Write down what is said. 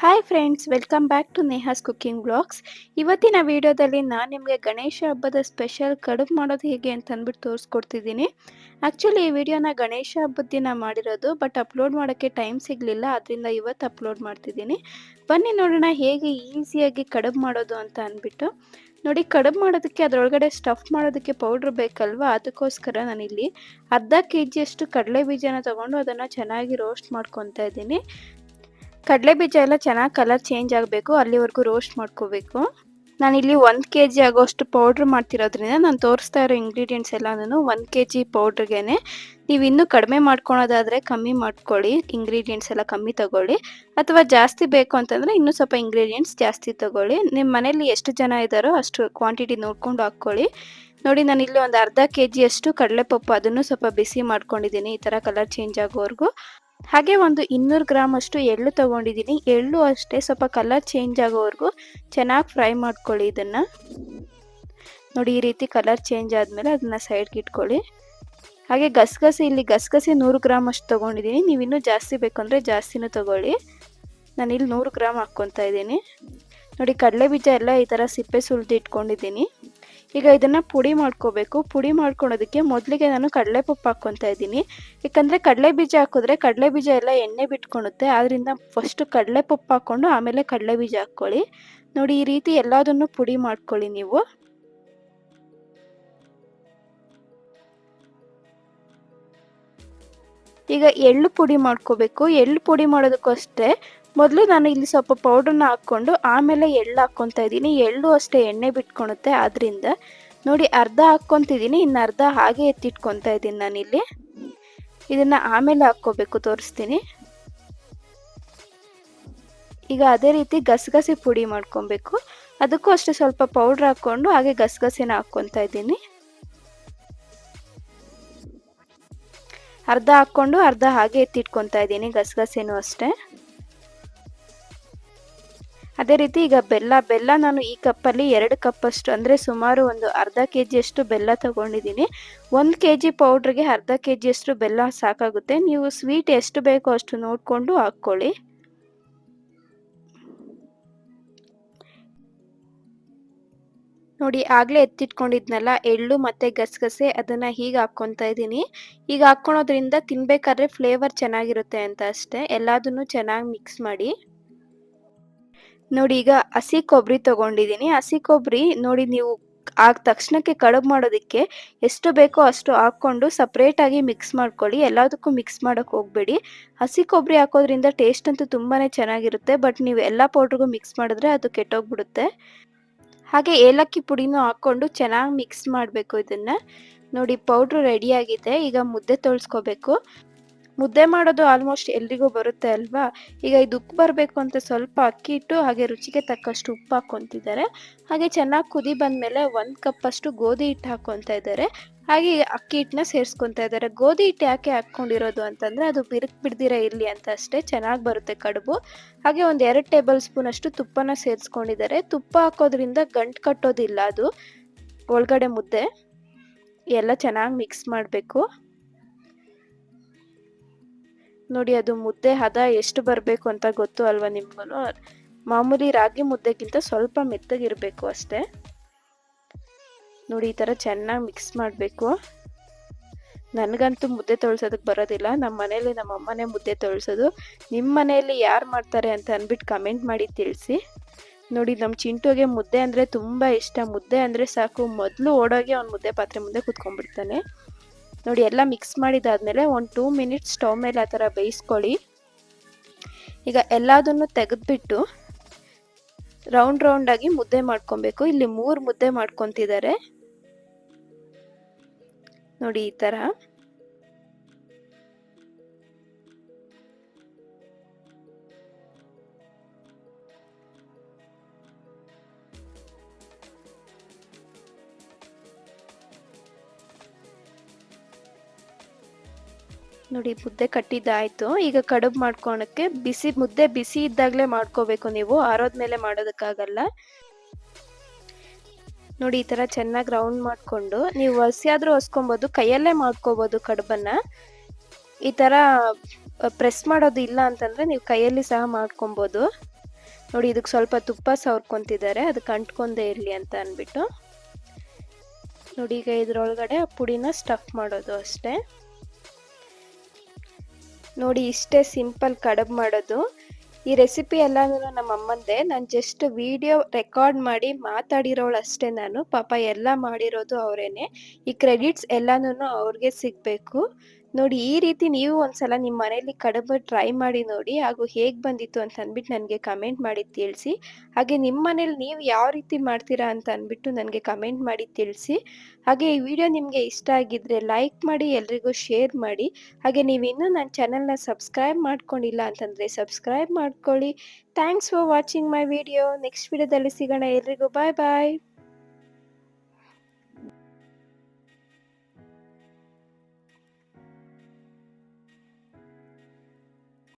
Hi friends welcome back to Neha's cooking blogs ಇವತ್ತಿನ ವಿಡಿಯೋದಲ್ಲಿ ನಾನು ನಿಮಗೆ ಗಣೇಶ ಹಬ್ಬದ ಸ್ಪೆಷಲ್ ಕಡುಬು ಮಾಡೋದು ಹೇಗೆ ಅಂತ ಅಂದ್ಬಿಟ್ಟು ತೋರಿಸ್ಕೊಡ್ತಿದ್ದೀನಿ. ಆ್ಯಕ್ಚುಲಿ ಈ ವಿಡಿಯೋನ ಗಣೇಶ ಹಬ್ಬದ ದಿನ ಮಾಡಿರೋದು ಬಟ್ ಅಪ್ಲೋಡ್ ಮಾಡೋಕ್ಕೆ ಟೈಮ್ ಸಿಗಲಿಲ್ಲ ಅದರಿಂದ ಇವತ್ತು ಅಪ್ಲೋಡ್ ಮಾಡ್ತಿದ್ದೀನಿ. ಬನ್ನಿ ನೋಡೋಣ ಹೇಗೆ ಈಸಿಯಾಗಿ ಕಡುಬು ಮಾಡೋದು ಅಂತ ಅಂದ್ಬಿಟ್ಟು. ನೋಡಿ, ಕಡುಬು ಮಾಡೋದಕ್ಕೆ ಅದರೊಳಗಡೆ ಸ್ಟಫ್ ಮಾಡೋದಕ್ಕೆ ಪೌಡ್ರ್ ಬೇಕಲ್ವಾ? ಅದಕ್ಕೋಸ್ಕರ ನಾನಿಲ್ಲಿ ಅರ್ಧ ಕೆ ಜಿಯಷ್ಟು ಕಡಲೆ ಬೀಜನ ತೊಗೊಂಡು ಅದನ್ನು ಚೆನ್ನಾಗಿ ರೋಸ್ಟ್ ಮಾಡ್ಕೊತಾ ಇದ್ದೀನಿ. ಕಡಲೆ ಬೀಜ ಎಲ್ಲ ಚೆನ್ನಾಗಿ ಕಲರ್ ಚೇಂಜ್ ಆಗಬೇಕು, ಅಲ್ಲಿವರೆಗೂ ರೋಸ್ಟ್ ಮಾಡ್ಕೋಬೇಕು. ನಾನಿಲ್ಲಿ ಒಂದು ಕೆ ಜಿ ಆಗೋಷ್ಟು ಪೌಡ್ರ್ ಮಾಡ್ತಿರೋದ್ರಿಂದ ನಾನು ತೋರಿಸ್ತಾ ಇರೋ ಇಂಗ್ರೀಡಿಯೆಂಟ್ಸ್ ಎಲ್ಲನೂ ಒಂದು ಕೆ ಜಿ ಪೌಡ್ರಿಗೆ ನೀವು ಇನ್ನೂ ಕಡಿಮೆ ಮಾಡ್ಕೊಳೋದಾದರೆ ಕಮ್ಮಿ ಮಾಡ್ಕೊಳ್ಳಿ ಇಂಗ್ರೀಡಿಯೆಂಟ್ಸ್ ಎಲ್ಲ ಕಮ್ಮಿ ತಗೊಳ್ಳಿ. ಅಥವಾ ಜಾಸ್ತಿ ಬೇಕು ಅಂತಂದರೆ ಇನ್ನೂ ಸ್ವಲ್ಪ ಇಂಗ್ರೀಡಿಯೆಂಟ್ಸ್ ಜಾಸ್ತಿ ತಗೊಳ್ಳಿ. ನಿಮ್ಮ ಮನೇಲಿ ಎಷ್ಟು ಜನ ಇದ್ದಾರೋ ಅಷ್ಟು ಕ್ವಾಂಟಿಟಿ ನೋಡ್ಕೊಂಡು ಹಾಕ್ಕೊಳ್ಳಿ. ನೋಡಿ, ನಾನು ಇಲ್ಲಿ ಒಂದು ಅರ್ಧ ಕೆ ಜಿಯಷ್ಟು ಕಡಲೆಪಪ್ಪು ಅದನ್ನು ಸ್ವಲ್ಪ ಬಿಸಿ ಮಾಡ್ಕೊಂಡಿದ್ದೀನಿ, ಈ ಥರ ಕಲರ್ ಚೇಂಜ್ ಆಗೋವರೆಗೂ. ಹಾಗೆ ಒಂದು ಇನ್ನೂರು ಗ್ರಾಮ್ ಅಷ್ಟು ಎಳ್ಳು ತಗೊಂಡಿದ್ದೀನಿ. ಎಳ್ಳು ಅಷ್ಟೇ ಸ್ವಲ್ಪ ಕಲರ್ ಚೇಂಜ್ ಆಗೋವರೆಗೂ ಚೆನ್ನಾಗಿ ಫ್ರೈ ಮಾಡ್ಕೊಳ್ಳಿ ಇದನ್ನು. ನೋಡಿ ಈ ರೀತಿ ಕಲರ್ ಚೇಂಜ್ ಆದಮೇಲೆ ಅದನ್ನು ಸೈಡ್ಗೆ ಇಟ್ಕೊಳ್ಳಿ. ಹಾಗೆ ಗಸಗಸೆ, ಇಲ್ಲಿ ಗಸಗಸೆ ನೂರು ಗ್ರಾಮ್ ಅಷ್ಟು ತೊಗೊಂಡಿದ್ದೀನಿ. ನೀವು ಇನ್ನೂ ಜಾಸ್ತಿ ಬೇಕಂದರೆ ಜಾಸ್ತಿನೂ ತೊಗೊಳ್ಳಿ. ನಾನು ಇಲ್ಲಿ ನೂರು ಗ್ರಾಮ್ ಹಾಕ್ಕೊತಾ ಇದ್ದೀನಿ. ನೋಡಿ ಕಡಲೆ ಬೀಜ ಎಲ್ಲ ಈ ಥರ ಸಿಪ್ಪೆ ಸುಲಿದು ಇಟ್ಕೊಂಡಿದ್ದೀನಿ. ಈಗ ಇದನ್ನು ಪುಡಿ ಮಾಡ್ಕೋಬೇಕು. ಪುಡಿ ಮಾಡ್ಕೊಳೋದಕ್ಕೆ ಮೊದಲಿಗೆ ನಾನು ಕಡಲೆ ಪಪ್ಪು ಹಾಕ್ಕೊತಾ ಇದ್ದೀನಿ. ಯಾಕಂದರೆ ಕಡಲೆ ಬೀಜ ಹಾಕಿದ್ರೆ ಕಡಲೆ ಬೀಜ ಎಲ್ಲ ಎಣ್ಣೆ ಬಿಟ್ಕೊಳುತ್ತೆ. ಆದ್ದರಿಂದ ಫಸ್ಟು ಕಡಲೆಪಪ್ಪು ಹಾಕ್ಕೊಂಡು ಆಮೇಲೆ ಕಡಲೆ ಬೀಜ ಹಾಕ್ಕೊಳ್ಳಿ. ನೋಡಿ ಈ ರೀತಿ ಎಲ್ಲದನ್ನು ಪುಡಿ ಮಾಡ್ಕೊಳ್ಳಿ ನೀವು. ಈಗ ಎಳ್ಳು ಪುಡಿ ಮಾಡ್ಕೋಬೇಕು. ಎಳ್ಳು ಪುಡಿ ಮಾಡೋದಕ್ಕೂ ಅಷ್ಟೇ ಮೊದಲು ನಾನು ಇಲ್ಲಿ ಸ್ವಲ್ಪ ಪೌಡ್ರನ್ನ ಹಾಕ್ಕೊಂಡು ಆಮೇಲೆ ಎಳ್ಳು ಹಾಕ್ಕೊತಾ ಇದ್ದೀನಿ. ಎಳ್ಳು ಅಷ್ಟೇ ಎಣ್ಣೆ ಬಿಟ್ಕೊಳುತ್ತೆ ಆದ್ದರಿಂದ ನೋಡಿ ಅರ್ಧ ಹಾಕ್ಕೊತಿದ್ದೀನಿ. ಇನ್ನು ಅರ್ಧ ಹಾಗೆ ಎತ್ತಿಟ್ಕೊತಾ ಇದ್ದೀನಿ ನಾನಿಲ್ಲಿ. ಇದನ್ನು ಆಮೇಲೆ ಹಾಕ್ಕೋಬೇಕು ತೋರಿಸ್ತೀನಿ. ಈಗ ಅದೇ ರೀತಿ ಗಸಗಸೆ ಪುಡಿ ಮಾಡ್ಕೊಬೇಕು. ಅದಕ್ಕೂ ಅಷ್ಟೇ ಸ್ವಲ್ಪ ಪೌಡ್ರ್ ಹಾಕ್ಕೊಂಡು ಹಾಗೆ ಗಸಗಸೆನ ಹಾಕ್ಕೊತಾ ಇದ್ದೀನಿ. ಅರ್ಧ ಹಾಕ್ಕೊಂಡು ಅರ್ಧ ಹಾಗೆ ಎತ್ತಿಟ್ಕೊತಾ ಇದ್ದೀನಿ ಗಸಗಸೆನೂ ಅಷ್ಟೇ. ಅದೇ ರೀತಿ ಈಗ ಬೆಲ್ಲ ಬೆಲ್ಲ ನಾನು ಈ ಕಪ್ಪಲ್ಲಿ ಎರಡು ಕಪ್ಪಷ್ಟು, ಅಂದರೆ ಸುಮಾರು ಒಂದು ಅರ್ಧ ಕೆ ಜಿಯಷ್ಟು ಬೆಲ್ಲ ತಗೊಂಡಿದ್ದೀನಿ. ಒಂದು ಕೆ ಜಿ ಪೌಡ್ರಿಗೆ ಅರ್ಧ ಕೆ ಜಿಯಷ್ಟು ಬೆಲ್ಲ ಸಾಕಾಗುತ್ತೆ. ನೀವು ಸ್ವೀಟ್ ಎಷ್ಟು ಬೇಕೋ ಅಷ್ಟು ನೋಡಿಕೊಂಡು ಹಾಕ್ಕೊಳ್ಳಿ. ನೋಡಿ, ಆಗಲೇ ಎತ್ತಿಟ್ಕೊಂಡಿದ್ನಲ್ಲ, ಎಳ್ಳು ಮತ್ತು ಗಸಗಸೆ, ಅದನ್ನು ಹೀಗೆ ಹಾಕ್ಕೊತಾ ಇದ್ದೀನಿ. ಈಗ ಹಾಕ್ಕೊಳೋದ್ರಿಂದ ತಿನ್ಬೇಕಾದ್ರೆ ಫ್ಲೇವರ್ ಚೆನ್ನಾಗಿರುತ್ತೆ ಅಂತ ಅಷ್ಟೇ. ಎಲ್ಲದನ್ನು ಚೆನ್ನಾಗಿ ಮಿಕ್ಸ್ ಮಾಡಿ. ನೋಡಿ, ಈಗ ಹಸಿ ಕೊಬ್ಬರಿ ತಗೊಂಡಿದ್ದೀನಿ. ಹಸಿ ಕೊಬ್ಬರಿ ನೋಡಿ, ನೀವು ಆಗ ತಕ್ಷಣಕ್ಕೆ ಕಡುಬು ಮಾಡೋದಕ್ಕೆ ಎಷ್ಟು ಬೇಕೋ ಅಷ್ಟು ಹಾಕ್ಕೊಂಡು ಸಪ್ರೇಟಾಗಿ ಮಿಕ್ಸ್ ಮಾಡ್ಕೊಳ್ಳಿ. ಎಲ್ಲದಕ್ಕೂ ಮಿಕ್ಸ್ ಮಾಡೋಕ್ಕೆ ಹೋಗಬೇಡಿ. ಹಸಿ ಕೊಬ್ಬರಿ ಹಾಕೋದ್ರಿಂದ ಟೇಸ್ಟ್ ಅಂತೂ ತುಂಬಾ ಚೆನ್ನಾಗಿರುತ್ತೆ ಬಟ್ ನೀವು ಎಲ್ಲ ಪೌಡ್ರಿಗೂ ಮಿಕ್ಸ್ ಮಾಡಿದ್ರೆ ಅದು ಕೆಟ್ಟೋಗ್ಬಿಡುತ್ತೆ. ಹಾಗೆ ಏಲಕ್ಕಿ ಪುಡಿನೂ ಹಾಕ್ಕೊಂಡು ಚೆನ್ನಾಗಿ ಮಿಕ್ಸ್ ಮಾಡಬೇಕು ಇದನ್ನು. ನೋಡಿ ಪೌಡ್ರು ರೆಡಿಯಾಗಿದೆ ಈಗ ಮುದ್ದೆ ತೊಳ್ಸ್ಕೋಬೇಕು. ಮುದ್ದೆ ಮಾಡೋದು ಆಲ್ಮೋಸ್ಟ್ ಎಲ್ರಿಗೂ ಬರುತ್ತೆ ಅಲ್ವಾ? ಈಗ ಇದು ಉಪ್ಪು ಬರಬೇಕು ಅಂತ ಸ್ವಲ್ಪ ಅಕ್ಕಿ ಇಟ್ಟು ಹಾಗೆ ರುಚಿಗೆ ತಕ್ಕಷ್ಟು ಉಪ್ಪು ಹಾಕ್ಕೊತಿದ್ದಾರೆ. ಹಾಗೆ ಚೆನ್ನಾಗಿ ಕುದಿ ಬಂದಮೇಲೆ ಒಂದು ಕಪ್ಪಷ್ಟು ಗೋಧಿ ಹಿಟ್ಟು ಹಾಕ್ಕೊತಾ ಇದ್ದಾರೆ. ಹಾಗೆ ಅಕ್ಕಿ ಹಿಟ್ಟನ್ನ ಸೇರಿಸ್ಕೊತಾ ಇದ್ದಾರೆ. ಗೋಧಿ ಹಿಟ್ಟು ಯಾಕೆ ಹಾಕ್ಕೊಂಡಿರೋದು ಅಂತಂದರೆ ಅದು ಬಿರುಕು ಬಿಡ್ದಿರ ಇರಲಿ ಅಂತ ಅಷ್ಟೇ, ಚೆನ್ನಾಗಿ ಬರುತ್ತೆ ಕಡುಬು. ಹಾಗೆ ಒಂದು ಎರಡು ಟೇಬಲ್ ಸ್ಪೂನ್ ಅಷ್ಟು ತುಪ್ಪನ ಸೇರಿಸ್ಕೊಂಡಿದ್ದಾರೆ. ತುಪ್ಪ ಹಾಕೋದ್ರಿಂದ ಗಂಟು ಕಟ್ಟೋದಿಲ್ಲ ಅದು. ಒಳಗಡೆ ಮುದ್ದೆ ಎಲ್ಲ ಚೆನ್ನಾಗಿ ಮಿಕ್ಸ್ ಮಾಡಬೇಕು. ನೋಡಿ ಅದು ಮುದ್ದೆ ಹದ ಎಷ್ಟು ಬರಬೇಕು ಅಂತ ಗೊತ್ತು ಅಲ್ವಾ ನಿಮ್ಗೂ ಮಾಮೂಲಿ ರಾಗಿ ಮುದ್ದೆಗಿಂತ ಸ್ವಲ್ಪ ಮೆತ್ತಗಿರಬೇಕು ಅಷ್ಟೇ. ನೋಡಿ ಈ ಥರ ಚೆನ್ನಾಗಿ ಮಿಕ್ಸ್ ಮಾಡಬೇಕು. ನನಗಂತೂ ಮುದ್ದೆ ತೊಳ್ಸೋದಕ್ಕೆ ಬರೋದಿಲ್ಲ. ನಮ್ಮ ಮನೇಲಿ ನಮ್ಮ ಅಮ್ಮನೇ ಮುದ್ದೆ ತೊಳ್ಸೋದು. ನಿಮ್ಮ ಮನೆಯಲ್ಲಿ ಯಾರು ಮಾಡ್ತಾರೆ ಅಂತ ಅಂದ್ಬಿಟ್ಟು ಕಮೆಂಟ್ ಮಾಡಿ ತಿಳಿಸಿ. ನೋಡಿ ನಮ್ಮ ಚಿಂಟುಗೆ ಮುದ್ದೆ ಅಂದರೆ ತುಂಬ ಇಷ್ಟ. ಮುದ್ದೆ ಅಂದರೆ ಸಾಕು. ಮೊದಲು ಓಡೋಗಿ ಅವ್ನು ಮುದ್ದೆ ಪಾತ್ರೆ ಮುಂದೆ ಕೂತ್ಕೊಂಡ್ಬಿಡ್ತಾನೆ. ನೋಡಿ, ಎಲ್ಲ ಮಿಕ್ಸ್ ಮಾಡಿದಾದ್ಮೇಲೆ ಒಂದು ಟೂ ಮಿನಿಟ್ಸ್ ಸ್ಟವ್ ಮೇಲೆ ಆ ಥರ ಬೇಯಿಸ್ಕೊಳ್ಳಿ. ಈಗ ಎಲ್ಲದನ್ನು ತೆಗೆದುಬಿಟ್ಟು ರೌಂಡ್ ರೌಂಡಾಗಿ ಮುದ್ದೆ ಮಾಡ್ಕೊಬೇಕು. ಇಲ್ಲಿ ಮೂರು ಮುದ್ದೆ ಮಾಡ್ಕೊತಿದ್ದಾರೆ. ನೋಡಿ, ಈ ಥರ. ನೋಡಿ, ಮುದ್ದೆ ಕಟ್ಟಿದ್ದಾಯಿತು. ಈಗ ಕಡುಬು ಮಾಡ್ಕೊಳಕ್ಕೆ ಬಿಸಿ, ಮುದ್ದೆ ಬಿಸಿ ಇದ್ದಾಗಲೇ ಮಾಡ್ಕೋಬೇಕು ನೀವು. ಆರೋದ್ಮೇಲೆ ಮಾಡೋದಕ್ಕಾಗಲ್ಲ. ನೋಡಿ, ಈ ಥರ ಚೆನ್ನಾಗಿ ರೌಂಡ್ ಮಾಡಿಕೊಂಡು ನೀವು ಹಸಿಯಾದರೂ ಹೊಸ್ಕೊಬೋದು, ಕೈಯಲ್ಲೇ ಮಾಡ್ಕೋಬೋದು ಕಡುಬನ್ನು. ಈ ಥರ ಪ್ರೆಸ್ ಮಾಡೋದು ಇಲ್ಲ ಅಂತಂದರೆ ನೀವು ಕೈಯಲ್ಲಿ ಸಹ ಮಾಡ್ಕೊಬೋದು. ನೋಡಿ, ಇದಕ್ಕೆ ಸ್ವಲ್ಪ ತುಪ್ಪ ಸವರ್ಕೊತಿದ್ದಾರೆ. ಅದಕ್ಕೆ ಅಂಟ್ಕೊಂಡೇ ಇರಲಿ ಅಂತ ಅಂದ್ಬಿಟ್ಟು. ನೋಡಿ, ಈಗ ಇದರೊಳಗಡೆ ಪುಡಿನ ಸ್ಟಫ್ ಮಾಡೋದು ಅಷ್ಟೇ. ನೋಡಿ, ಇಷ್ಟೇ ಸಿಂಪಲ್ ಕಡಬು ಮಾಡೋದು. ಈ ರೆಸಿಪಿ ಎಲ್ಲಾನು ನಮ್ಮ ಅಮ್ಮಂದೆ. ನಾನು ಜಸ್ಟ್ ವಿಡಿಯೋ ರೆಕಾರ್ಡ್ ಮಾಡಿ ಮಾತಾಡಿರೋಳು ಅಷ್ಟೇ ನಾನು. ಪಾಪ ಎಲ್ಲ ಮಾಡಿರೋದು ಅವರೇನೆ. ಈ ಕ್ರೆಡಿಟ್ಸ್ ಎಲ್ಲಾನು ಅವ್ರಿಗೆ ಸಿಗಬೇಕು. ನೋಡಿ, ಈ ರೀತಿ ನೀವು ಒಂದ್ಸಲ ನಿಮ್ಮ ಮನೆಯಲ್ಲಿ ಕಡಬ ಟ್ರೈ ಮಾಡಿ ನೋಡಿ, ಹಾಗೂ ಹೇಗೆ ಬಂದಿತ್ತು ಅಂತ ಅಂದ್ಬಿಟ್ಟು ನನಗೆ ಕಮೆಂಟ್ ಮಾಡಿ ತಿಳಿಸಿ. ಹಾಗೆ ನಿಮ್ಮ ಮನೇಲಿ ನೀವು ಯಾವ ರೀತಿ ಮಾಡ್ತೀರಾ ಅಂತ ಅಂದ್ಬಿಟ್ಟು ನನಗೆ ಕಮೆಂಟ್ ಮಾಡಿ ತಿಳಿಸಿ. ಹಾಗೆ ಈ ವಿಡಿಯೋ ನಿಮಗೆ ಇಷ್ಟ ಆಗಿದ್ರೆ ಲೈಕ್ ಮಾಡಿ, ಎಲ್ರಿಗೂ ಶೇರ್ ಮಾಡಿ. ಹಾಗೆ ನೀವು ಇನ್ನೂ ನನ್ನ ಚಾನಲ್ನ ಸಬ್ಸ್ಕ್ರೈಬ್ ಮಾಡ್ಕೊಂಡಿಲ್ಲ ಅಂತಂದರೆ ಸಬ್ಸ್ಕ್ರೈಬ್ ಮಾಡ್ಕೊಳ್ಳಿ. Thanks for watching my video next ವಿಡಿಯೋದಲ್ಲಿ ಸಿಗೋಣ. ಎಲ್ರಿಗೂ ಬಾಯ್ ಬಾಯ್